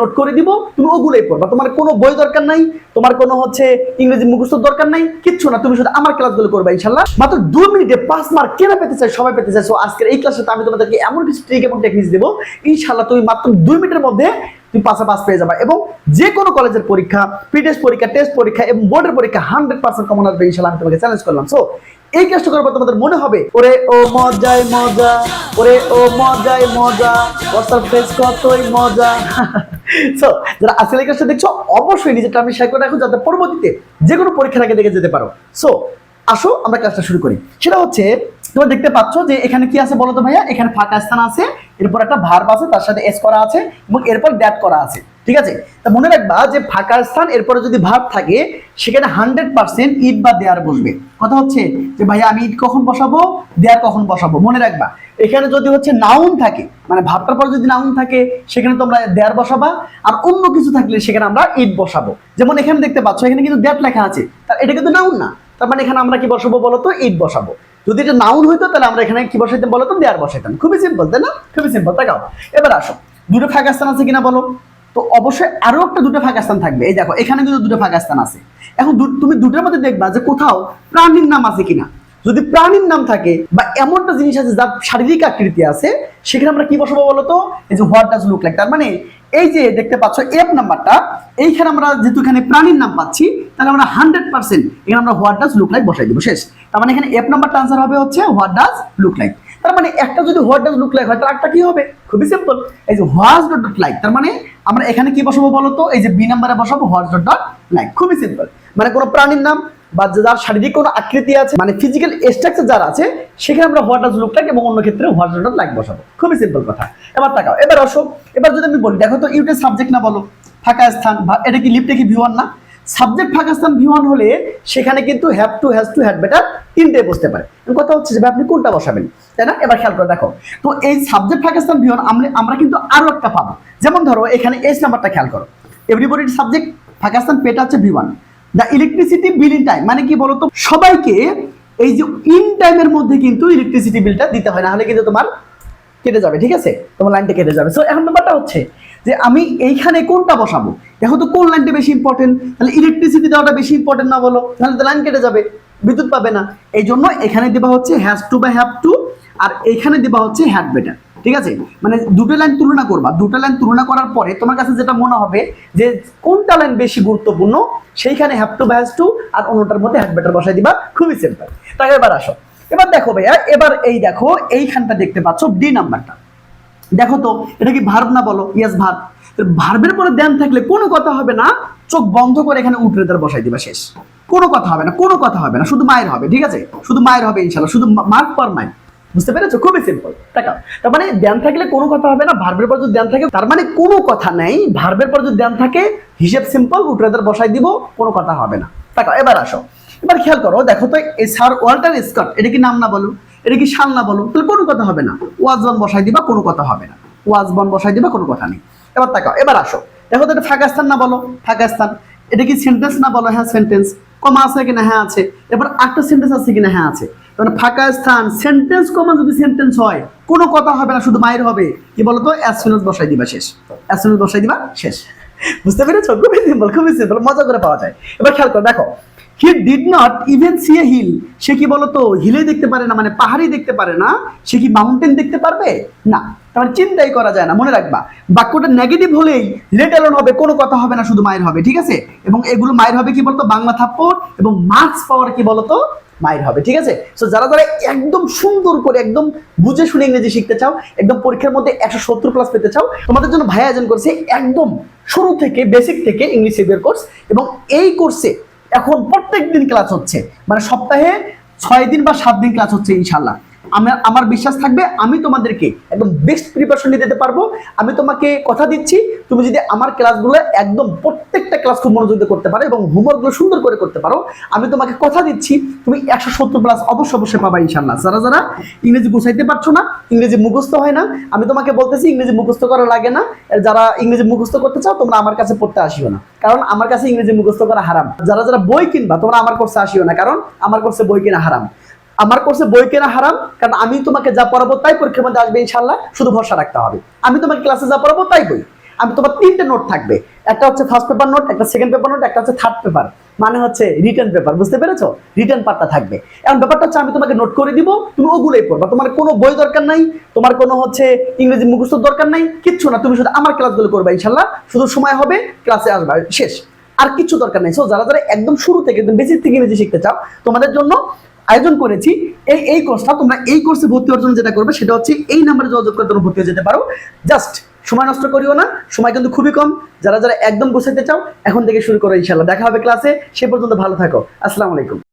Note করে দিব, তুমি ওগুলোই পড়বা। তোমার কোনো বই দরকার নাই, তোমার কোনো হচ্ছে ইংরেজি মুখস্থ দরকার নাই, কিচ্ছু না। তুমি শুধু আমার ক্লাসগুলো করবা ইনশাল্লাহ মাত্র দু মিনিটে পাঁচ মার্ক কেন পেতে চাই সবাই পেতে চাই। সো আজকের এই ক্লাসে আমি তোমাদেরকে এমন কিছু ট্রিক এবং টেকনিক্স দেবো। ইনশাল্লাহ তুমি মাত্র দুই মিনিটের মধ্যে তুমি পাশে পাস পেয়ে যাবা এবং যে কোনো কলেজের পরীক্ষা প্রিটেস্ট পরীক্ষা টেস্ট পরীক্ষা এবং বোর্ডের পরীক্ষা হান্ড্রেড পার্সেন্ট কমন আসবে ইনশাল্লাহ আমি তোমাকে চ্যালেঞ্জ করলাম। সো এই কাজটা করার পর তোমাদের মনে হবে, ওরে ও মজায় মজা, ওরে ও মজায় মজা হোয়াটসঅ্যাপ ফেস কতই মজা? সো যারা আসলে কাজটা দেখছ, অবশ্যই নিজের টার্মে শেয়ার করে রাখো যাতে পরবর্তীতে যে কোনো পরীক্ষার আগে দেখে যেতে পারো। সো আসো, আমরা কাজটা শুরু করি। সেটা হচ্ছে, তোমরা দেখতে পাচ্ছ যে এখানে কি আছে বলো তো ভাইয়া? এখানে ফাঁকা স্থান আছে, এরপর একটা ভার্ব আছে, তার সাথে এস করা আছে এবং এরপর দ্যাট করা আছে। ঠিক আছে? তা মনে রাখবা যে ফাঁকা স্থান, এরপরে যদি ভার্ব থাকে, সেখানে হান্ড্রেড পার্সেন্ট ইট বা দেয়ার বসবে। কথা হচ্ছে যে ভাইয়া, আমি ইট কখন বসাবো? দেয়ার কখন বসাবো? মনে রাখবা। এখানে যদি হচ্ছে নাউন থাকে মানে ভাবটার পর যদি নাউন থাকে, সেখানে তোমরা দেয়ার বসাবা, আর অন্য কিছু থাকলে সেখানে আমরা ইট বসাবো। যেমন এখানে দেখতে পাচ্ছ, এখানে কিন্তু দ্যাট লেখা আছে, তা এটা কিন্তু নাউন না। তার মানে এখানে আমরা কি বসাবো বলতো? ইট বসাবো। যদি এটা নাউন হইতো, তাহলে আমরা এখানে কি বসাইতাম বলতো? দেয়ার বসাইতাম। খুবই সিম্পল তাই না? খুবই সিম্পল তাই তাকাও এবার আসো, দুটো ফাঁকা স্থান আছে কিনা বলো? তো অবশ্যই আরও একটা দুটো ফাঁকা স্থান থাকবে। এই দেখো, এখানে কিন্তু দুটো ফাঁকা স্থান আছে। এখন তুমি দুটোর মধ্যে দেখবা যে কোথাও প্রাণীর নাম আছে কিনা। যদি প্রাণীর নাম থাকে বা এমনটা জিনিস আছে যার শারীরিক আকৃতি আছে, সেখানে আমরা কি বসাবো বলতো? এই যে হোয়াট ডাজ লুক লাইক তার মানে এই যে দেখতে পাচ্ছ এফ নাম্বারটা এইখানে আমরা যেহেতু এখানে প্রাণীর নাম পাচ্ছি, তাহলে আমরা হান্ড্রেড পার্সেন্ট এখানে আমরা হোয়াট ডাজ লুক লাইক বসাই দিব, শেষ। তার মানে এখানে এফ নাম্বারটা আনসার হবে হচ্ছে হোয়াট ডাজ লুক লাইক তার মানে একটা যদি হোয়াট ডাজ লুক লাইক হয়, তার একটা কি হবে? খুবই সিম্পল এই যে হোয়াটস ডট ডট লাইক তার মানে আমরা এখানে কি বসাবো বলতো? এই যে বি নাম্বারে বসাবো হোয়াটস ডট ডট লাইক খুবই সিম্পল মানে কোনো প্রাণীর নাম বা যার শারীরিক কোনো আকৃতি আছে মানে ফিজিক্যাল স্ট্রাকচার যার আছে, সেখানে আমরা হোয়াট ডাজ লুক লাইক এবং অন্য ক্ষেত্রে হোয়াট ডট লাইক বসাবো। খুবই সিম্পল কথা। এবার তাকাও। এবার আসো। এবার যদি আমি বলি, দেখো তো ইউটের সাবজেক্ট না বলো, ফাঁকা স্থান বা এটা কি লিপটা কি ভিওয়ান না? সাবজেক্ট ফাঁকা স্থান ভিওয়ান হলে সেখানে কিন্তু have to has to had better তিনটে বসতে পারে। কথা হচ্ছে যে আপনি কোনটা বসাবেন? তাই না? এবার খেয়াল করে দেখো। তো এই সাবজেক্ট ফাঁকা স্থান ভিওয়ান আমরা আমরা কিন্তু আরও একটা পাবো। যেমন ধরো, এখানে এস নাম্বারটা খেয়াল করো। এভরিবডির সাবজেক্ট ফাঁকা স্থান পেটা হচ্ছে V one the electricity bill in time মানে কি বলতো? সবাইকে এই যে ইন টাইমের মধ্যে কিন্তু ইলেকট্রিসিটি বিলটা দিতে হয়, না হলে কিন্তু তোমার কেটে যাবে, ঠিক আছে? তোমার লাইনটা কেটে যাবে। সো এখন ব্যাপারটা হচ্ছে যে আমি এইখানে কোনটা বসাবো? দেখো তো কোন লাইনটা বেশি ইম্পর্টেন্ট তাহলে ইলেকট্রিসিটি দেওয়াটা বেশি ইম্পর্টেন্ট না বলো? তাহলে তো লাইন কেটে যাবে, বিদ্যুৎ পাবে না। এই জন্য এখানে দেওয়া হচ্ছে হ্যাজ টু বা হ্যাভ টু আর এখানে দেওয়া হচ্ছে হ্যাড বেটার ঠিক আছে? মানে দুটো লাইন তুলনা করবা। দুটো লাইন তুলনা করার পরে তোমার কাছে যেটা মনে হবে যে কোনটা লাইন বেশি গুরুত্বপূর্ণ, সেইখানে হ্যাভ টু হ্যাজ টু আর অন্যটার মধ্যে হ্যাড বেটার বসাই দিবা। খুবই সিম্পল তাই এবার আসো। এবার দেখো ভাইয়া, এবার এই দেখো, এইখানটা দেখতে পাচ্ছ ডি নাম্বারটা দেখো তো, এটা কি ভার্ব না বলো? ইয়েস ভার্ব ভার্বের পরে দেন থাকলে কোনো কথা হবে না। চোখ বন্ধ করে এখানে উঠরে তার বসাই দিবা শেষ। কোনো কথা হবে না, কোনো কথা হবে না। শুধু মায়ের হবে, ঠিক আছে? শুধু মায়ের হবে ইনশাল্লাহ শুধু মার্ক পর মায়ের বুঝতে পেরেছ? খুবই সিম্পল টাকা তার মানে ধ্যান থাকলে কোনো কথা হবে না ভার্বের পর যদি ধ্যান থাকে, তার মানে কোনো কথা নেই ভার্বের পর যদি ধ্যান থাকে, হিসেব সিম্পল উঠরে বসাই দিব, কোনো কথা হবে না। টাকা এবার আসো। এবার খেয়াল করো, দেখো তো, এই স্যার ওয়াল্টার স্কট, এটা কি নাম না বলো? এটা কি শাল না বলো? তাহলে কোনো কথা হবে না। ওয়াজবন বসাই দিবা, কোনো কথা হবে না। ওয়াজবন বসাই দিবা, কোনো কথা নেই। এবার তাকাও এবার আসো। দেখো তো এটা ফাঁকা স্থান না বলো? ফাঁকা স্থান। এটা কি সেন্টেন্স না বলো? হ্যাঁ সেন্টেন্স কমা আছে কিনা? হ্যাঁ আছে। এবার একটা সেন্টেন্স আছে কিনা? হ্যাঁ আছে। মানে ফাঁকা স্থান সেন্টেন্স কমা যদি সেন্টেন্স হয়, কোনো কথা হবে না, শুধু মায়ের হবে। কি বলতো? অ্যাজ বসাই দিবা শেষ। অ্যাজ বসাই দিবা শেষ। বুঝতে পেরেছ? খুবই সিম্পল খুবই সিম্পল মজা করে পাওয়া যায়। এবার খেয়াল করো, দেখো he did not even see a hill সে কি বলতো? হিলে দেখতে পারে না মানে পাহাড়ই দেখতে পারে না। সে কি মাউন্টেন দেখতে পারবে? না। তার মানে চিন্তাই করা যায় না, মনে রাখবা। বাক্যটা নেগেটিভ হলেই লেট অ্যালোন হবে, কোনো কথা হবে না, শুধু মায়ের হবে, ঠিক আছে? এবং এগুলো মায়ের হবে কি বলতো? বাংলা থাপ্পড়। এবং মার্কস পাওয়ার কি বলতো? মায়ের হবে, ঠিক আছে? সো যারা যারা একদম সুন্দর করে, একদম বুঝে শুনে ইংরেজি শিখতে চাও, একদম পরীক্ষার মধ্যে একশো সত্তর প্লাস পেতে চাও, তোমাদের জন্য ভাই আয়োজন করছে একদম শুরু থেকে বেসিক থেকে ইংলিশ সেভিয়ার কোর্স এবং এই কোর্সে এখন প্রত্যেক দিন ক্লাস হচ্ছে। মানে সপ্তাহে ছয় দিন বা সাত দিন ক্লাস হচ্ছে ইনশাল্লাহ আমার আমার বিশ্বাস থাকবে আমি তোমাদেরকে একদম বেস্ট প্রিপারেশন দিতে পারব। আমি তোমাকে কথা দিচ্ছি, তুমি যদি আমার ক্লাসগুলো একদম প্রত্যেকটা ক্লাস খুব মনোযোগ করতে পারো এবং হোমওয়ার্কগুলো সুন্দর করে করতে পারো, আমি তোমাকে কথা দিচ্ছি, তুমি একশো সত্তর প্লাস অবশ্যই অবশ্যই পাবা ইনশাল্লাহ যারা যারা ইংরেজি গুছাইতে পারছ না, ইংরেজি মুখস্থ হয় না, আমি তোমাকে বলতেছি ইংরেজি মুখস্থ করা লাগে না। যারা ইংরেজি মুখস্থ করতে চাও, তোমরা আমার কাছে পড়তে আসিও না। কারণ আমার কাছে ইংরেজি মুখস্থ করা হারাম। যারা যারা বই কিনবা, তোমরা আমার কোর্সে আসিও না। কারণ আমার কোর্সে বই কেনা হারাম। আমার কোর্সে বই কেনা হারাম, কারণ আমি তোমাকে যা পড়াবো তাই পরীক্ষার মধ্যে আসবে ইনশাল্লাহ শুধু ভরসা রাখতে হবে। আমি তোমাকে ক্লাসে যা পড়াবো তাই বই। আমি তোমার তিনটে নোট থাকবে। একটা হচ্ছে ফার্স্ট পেপার নোট একটা সেকেন্ড পেপার নোট একটা হচ্ছে থার্ড পেপার মানে হচ্ছে রিটার্ন পেপার বুঝতে পেরেছ? রিটার্ন পার্টটা থাকবে। এখন ব্যাপারটা হচ্ছে আমি তোমাকে নোট করে দিব, তুমি ওগুলোই পড়বা। তোমার কোনো বই দরকার নাই, তোমার কোনো হচ্ছে ইংরেজি মুখস্থ দরকার নাই, কিচ্ছু না। তুমি শুধু আমার ক্লাসগুলো করবা ইনশাল্লাহ শুধু সময় হবে ক্লাসে আসবা, শেষ। আর কিচ্ছু দরকার নেই। সো যারা যারা একদম শুরু থেকে একদম বেসিক থেকে ইংরেজি শিখতে চাও, তোমাদের জন্য আয়োজন করেছি। এই এই কোর্সটা তোমরা এই কোর্সে ভর্তি হওয়ার জন্য যেটা করবে সেটা হচ্ছে এই নাম্বারে যোগাযোগ করে তোমরা ভর্তি হয়ে যেতে পারো। জাস্ট সময় নষ্ট করিও না, সময় কিন্তু খুবই কম। যারা যারা একদম গোছাইতে চাও, এখন থেকে শুরু করো ইনশাল্লাহ দেখা হবে ক্লাসে সে পর্যন্ত ভালো থাকো। আসসালামু আলাইকুম।